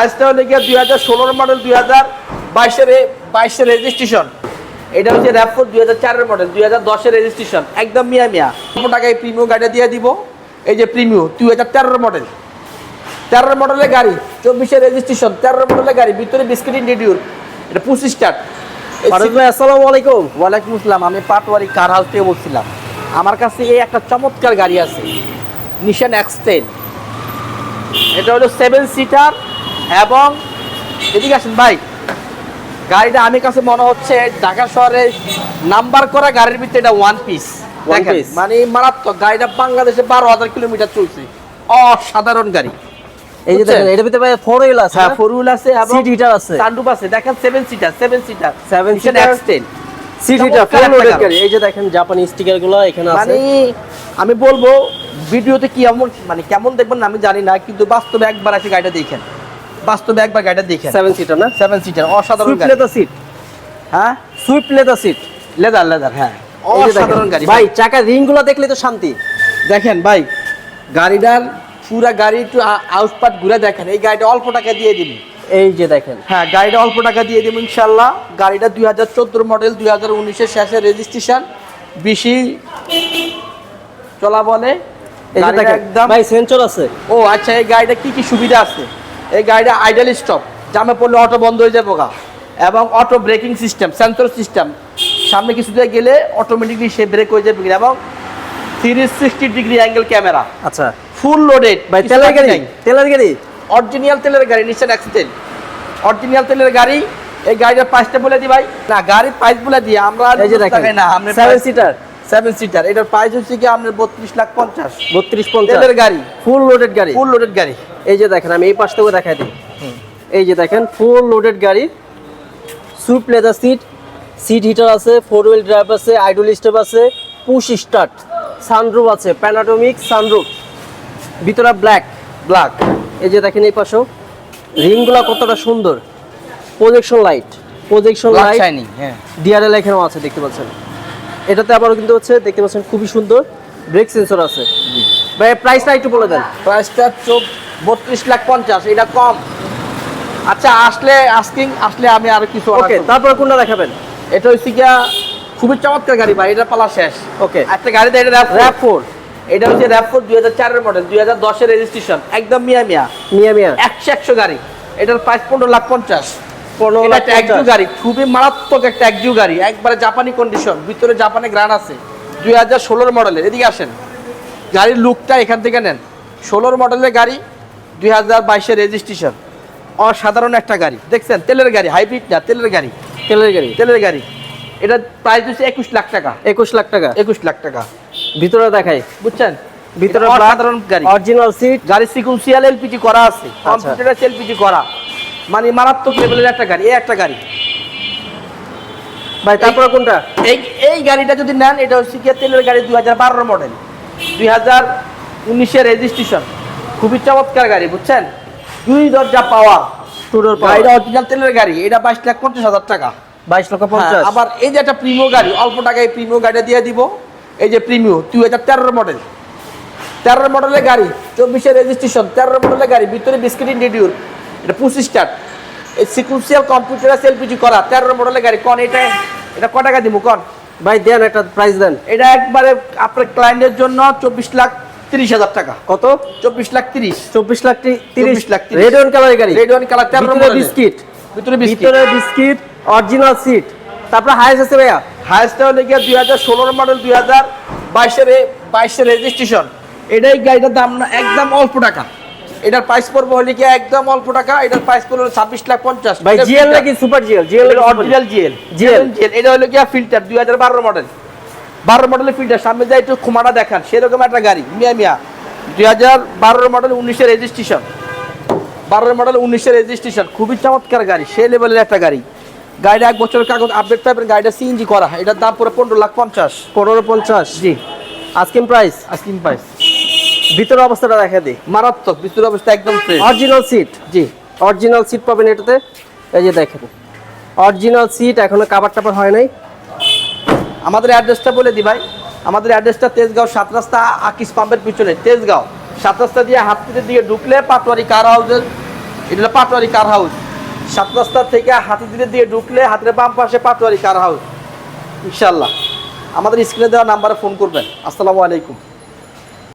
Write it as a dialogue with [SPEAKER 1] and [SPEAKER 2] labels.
[SPEAKER 1] আজটা হলে গিয়ে দুই হাজার ষোলোর মডেল দুই হাজার বাইশের বাইশের রেজিস্ট্রেশন এটা হচ্ছে র্যাপফোর দুই হাজার চারের মডেল দুই হাজার দশের রেজিস্ট্রেশন একদম মিয়া মিয়া। অল্প টাকায় প্রিমিও গাড়িটা দিয়ে দিব। এই যে প্রিমিও দুই হাজার তেরোর মডেল তেরোর মডেলের গাড়ি চব্বিশের রেজিস্ট্রেশন তেরোর মডেলের গাড়ি ভিতরে বিস্কিট ইন্ডিডিউর এটা পুসি স্টার্ট
[SPEAKER 2] আসসালামু আলাইকুম।
[SPEAKER 1] ওয়ালাইকুম আসসালাম আমি পাটওয়ারি কার হাউস থেকে বলছিলাম। আমার কাছে এই একটা চমৎকার গাড়ি আছে নিশান এক্সটেন এটা হলো সেভেন সিটার এবং এদিকে আসেন ভাই। গাড়িটা আমি কাছে মনে হচ্ছে ঢাকা শহরে নাম্বার করা গাড়ির ভিতরে এটা ওয়ান পিস মানে মারাত্মক গাড়িটা বাংলাদেশে বারো হাজার কিলোমিটার চলছে। অসাধারণ গাড়ি।
[SPEAKER 2] এই যে দেখেন এটার ভিতরে ফোর হুইল আছে
[SPEAKER 1] হ্যাঁ ফোর হুইল আছে এবং
[SPEAKER 2] সিট হিটার আছে।
[SPEAKER 1] সানরুফ আছে। দেখেন seven seater seven seater Nissan
[SPEAKER 2] seater?
[SPEAKER 1] এক্সটেন
[SPEAKER 2] সিট হিটার
[SPEAKER 1] গাড়ি।
[SPEAKER 2] গাড়ি। এই যে দেখেন জাপানি স্টিকারগুলো এখানে আছে।
[SPEAKER 1] মানে আমি বলব ভিডিওতে কি এমন মানে কেমন দেখবেন আমি জানি না কিন্তু বাস্তবে একবার এসে গাড়িটা দেখেন। বাস্তবে একবার গাড়িটা দেখেন।
[SPEAKER 2] সেভেন সিটার না?
[SPEAKER 1] সেভেন সিটার অসাধারণ
[SPEAKER 2] লেদার সিট
[SPEAKER 1] হ্যাঁ?
[SPEAKER 2] Swift leather seat
[SPEAKER 1] leather leather হ্যাঁ। অসাধারণ গাড়ি।
[SPEAKER 2] ভাই চাকার রিংগুলো দেখলে তো শান্তি।
[SPEAKER 1] দেখেন ভাই গাড়িটার পুরা গাড়ি একটু আউস পার্ট ঘুরে দেখেন। এই গাড়িটা অল্প টাকা দিয়ে দিন
[SPEAKER 2] এই যে দেখেন।
[SPEAKER 1] হ্যাঁ গাড়িটা অল্প টাকা দিয়ে দিব ইনশাল্লাহ গাড়িটা দুই হাজার চোদ্দোর মডেল দুই হাজার উনিশের শেষে রেজিস্ট্রেশন বেশি চলা বলে। একদম
[SPEAKER 2] ভাই সেন্সর আছে।
[SPEAKER 1] ও আচ্ছা এই গাড়িটা কি কি সুবিধা আছে? এই গাড়িটা আইডাল স্টপ জামে পড়লে অটো বন্ধ হয়ে যাবে গা এবং auto braking system sensor system সামনে কিছু দিয়ে গেলে অটোমেটিকলি সে ব্রেক হয়ে যাবে এবং three sixty degree angle camera
[SPEAKER 2] আচ্ছা।
[SPEAKER 1] ফুল লোডেড
[SPEAKER 2] ভাই তেলের গাড়ি? তেলের গাড়ি?
[SPEAKER 1] অরিজিনাল তেলের গাড়ি নিশ্চয় অ্যাক্সিডেন্ট অরিজিনাল তেলের গাড়ি এই গাড়িটার প্রাইসটা বলে দি ভাই। না গাড়ির প্রাইস বলে দিই আমরা
[SPEAKER 2] এই যে দেখেন
[SPEAKER 1] না। আমরা
[SPEAKER 2] সেভেন সিটার
[SPEAKER 1] সেভেন সিটার এটার প্রাইস হচ্ছে কি? আপনার বত্রিশ লাখ পঞ্চাশ।
[SPEAKER 2] বত্রিশ পঞ্চাশ।
[SPEAKER 1] তেলের গাড়ি।
[SPEAKER 2] ফুল লোডেড গাড়ি।
[SPEAKER 1] ফুল লোডেড গাড়ি।
[SPEAKER 2] এই যে দেখেন আমি এই পাশ থেকে দেখাই দিই। এই যে দেখেন ফুল লোডেড গাড়ি। Swift leather seat seat heater আছে ফোর হুইল ড্রাইভ আছে আইডল স্টেপ আছে পুশ স্টার্ট সানরুফ আছে প্যানাটোমিক সানরুফ ভিতরে ব্ল্যাক
[SPEAKER 1] ব্ল্যাক
[SPEAKER 2] এই যে দেখেন এই পাশেও রিংগুলো কতটা সুন্দর। প্রজেকশন লাইট প্রজেকশন লাইট
[SPEAKER 1] হ্যাঁ।
[SPEAKER 2] ডিআরএল এখানেও আছে দেখতে পাচ্ছেন। এটাতে আবারও কিন্তু হচ্ছে দেখতে পাচ্ছেন খুবই সুন্দর। ব্রেক সেন্সর আছে। ভাই প্রাইসটা একটু বলে দেন।
[SPEAKER 1] প্রাইসটা চোখ বত্রিশ লাখ পঞ্চাশ এটা কম। আচ্ছা আসলে আস্কিং আসলে আমি আরও কিছু
[SPEAKER 2] ওকে তারপরে কোনটা দেখাবেন?
[SPEAKER 1] এটা হচ্ছে গিয়া খুবই চমৎকার গাড়ি ভাই এটা পালা শেষ।
[SPEAKER 2] ওকে
[SPEAKER 1] একটা গাড়িতে এটা র্যাপ
[SPEAKER 2] ফোর
[SPEAKER 1] এটা হচ্ছে র্যাপ ফোর দুই হাজার চারের মডেল দুই হাজার দশের রেজিস্ট্রেশন একদম মিয়া মিয়া।
[SPEAKER 2] মিয়া মিয়া।
[SPEAKER 1] একশো একশো গাড়ি। এটার প্রাইস পনেরো লাখ পঞ্চাশ।
[SPEAKER 2] পনেরো লাখ
[SPEAKER 1] একজু গাড়ি খুবই মারাত্মক একটা একজু গাড়ি। একবারে জাপানি কন্ডিশন ভিতরে জাপানে গ্রান আছে। দুই হাজার ষোলোর মডেলের এদিকে আসেন। গাড়ির লুকটা এখান থেকে নেন। ষোলোর মডেলের গাড়ি দুই হাজার বাইশের রেজিস্ট্রেশন অসাধারণ একটা গাড়ি। দেখছেন? তেলের গাড়ি হাইব্রিড না তেলের গাড়ি।
[SPEAKER 2] তেলের গাড়ি।
[SPEAKER 1] তেলের গাড়ি। এটা প্রাইস হচ্ছে একুশ লাখ টাকা।
[SPEAKER 2] একুশ লাখ টাকা।
[SPEAKER 1] একুশ লাখ টাকা।
[SPEAKER 2] ভিতরে দেখাই।
[SPEAKER 1] বুঝছেন?
[SPEAKER 2] ভিতরে
[SPEAKER 1] এটা অসাধারণ গাড়ি।
[SPEAKER 2] অরিজিনাল সিট
[SPEAKER 1] গাড়ি সিকুন্সিয়াল এলপিজি করা আছে। কম্পিউটারে এলপিজি করা। মানে মারাত্মক লেভেলের একটা গাড়ি এই একটা গাড়ি।
[SPEAKER 2] ভাই তারপরে কোনটা?
[SPEAKER 1] এই এই গাড়িটা যদি নেন এটা হচ্ছে কি তেলের গাড়ি দুই হাজার বারোর মডেল দুই হাজার উনিশের রেজিস্ট্রেশন খুবই চমৎকার গাড়ি বুঝছেন? দুই দরজা পাওয়া।
[SPEAKER 2] টুডোর
[SPEAKER 1] গাড়িটা অরিজিনাল তেলের গাড়ি এটা বাইশ লাখ পঞ্চাশ হাজার টাকা।
[SPEAKER 2] বাইশ লক্ষ
[SPEAKER 1] হ্যাঁ,
[SPEAKER 2] পঞ্চাশ।
[SPEAKER 1] আবার এই যে একটা প্রিমিও গাড়ি অল্প টাকায় প্রিমিও গাড়িটা দিয়ে দিব। এই যে প্রিমিও দুই হাজার তেরোর মডেল তেরোর মডেলের গাড়ি চব্বিশের রেজিস্ট্রেশন তেরোর মডেলের গাড়ি ভিতরে বিস্কিট ইন্ডিডিউর এটা পুসি স্টার্ট এই সিকুন্সিয়াল কম্পিউটার এলপিজি করা তেরোর মডেলের গাড়ি। কন এটা এটা ক টাকা দিব কন?
[SPEAKER 2] ভাই দেন একটা প্রাইস দেন।
[SPEAKER 1] এটা একবারে আপনার ক্লায়েন্টের জন্য চব্বিশ লাখ তিরিশ হাজার টাকা।
[SPEAKER 2] কত?
[SPEAKER 1] চব্বিশ লাখ তিরিশ।
[SPEAKER 2] চব্বিশ লাখ তিরিশ।
[SPEAKER 1] লাখ।
[SPEAKER 2] রেড ওয়ান কালারের গাড়ি।
[SPEAKER 1] রেড ওয়ান কালার
[SPEAKER 2] ভিতরে
[SPEAKER 1] মডেল
[SPEAKER 2] বিস্কিট
[SPEAKER 1] ভিতরে
[SPEAKER 2] ভিতরে বিস্কিট অরিজিনাল সিট তারপরে হাইস আছে ভাইয়া?
[SPEAKER 1] হায়েস্টটা হলে গিয়ে দুই হাজার ষোলোর মডেল দুই হাজার বাইশের বাইশের রেজিস্ট্রেশন এটাই গাড়িটার দাম না একদম অল্প টাকা। এটার প্রাইস পড়বে হলে গিয়ে একদম অল্প টাকা? এটার প্রাইস পড়বে ছাব্বিশ লাখ পঞ্চাশ।
[SPEAKER 2] ভাই জিএল নাকি super GL GL
[SPEAKER 1] original GL
[SPEAKER 2] GL?
[SPEAKER 1] GL এটা হলো গিয়া ফিল্টার দুই হাজার বারো মডেল বারো মডেলের ফিল্টার সামনে যায় একটু খুমাটা দেখান সেরকম একটা গাড়ি মিয়া মিয়া। দুই হাজার বারোর মডেল উনিশের রেজিস্ট্রেশন বারোর মডেল উনিশের রেজিস্ট্রেশন খুবই চমৎকার গাড়ি সে লেভেলের একটা গাড়ি। গাড়িটা এক বছরের কাগজ আপডেট পাইবেন গাড়িটা সিএনজি করা। এটার দাম পুরো পনেরো লাখ পঞ্চাশ।
[SPEAKER 2] পনেরো পঞ্চাশ।
[SPEAKER 1] জি।
[SPEAKER 2] আজকিম প্রাইস
[SPEAKER 1] আস্কিং প্রাইস
[SPEAKER 2] ভিতরে অবস্থাটা দেখা দিই।
[SPEAKER 1] মারাত্মক বিস্তুর অবস্থা একদম
[SPEAKER 2] অরিজিনাল সিট
[SPEAKER 1] জি
[SPEAKER 2] অরিজিনাল সিট পাবেন এটাতে। এই যে দেখেন অরিজিনাল সিট এখনও কাবার টাবার হয় নাই।
[SPEAKER 1] আমাদের অ্যাড্রেসটা বলে দি ভাই। আমাদের অ্যাড্রেসটা তেজগাঁও সাত রাস্তা আকিস পাম্পের পিছনে তেজগাঁও। সাত রাস্তা দিয়ে হাতপুরের দিকে ঢুকলে পাটোয়ারি কার হাউসের এটা পাটোয়ারি কার হাউস সাত রাস্তা থেকে হাতিদিনের দিয়ে ঢুকলে হাতের বাম পাশে পাটোয়ারি কার হাউস ইনশাল্লাহ আমাদের স্ক্রিনে দেওয়া নাম্বারে ফোন করবেন। আসসালামু আলাইকুম।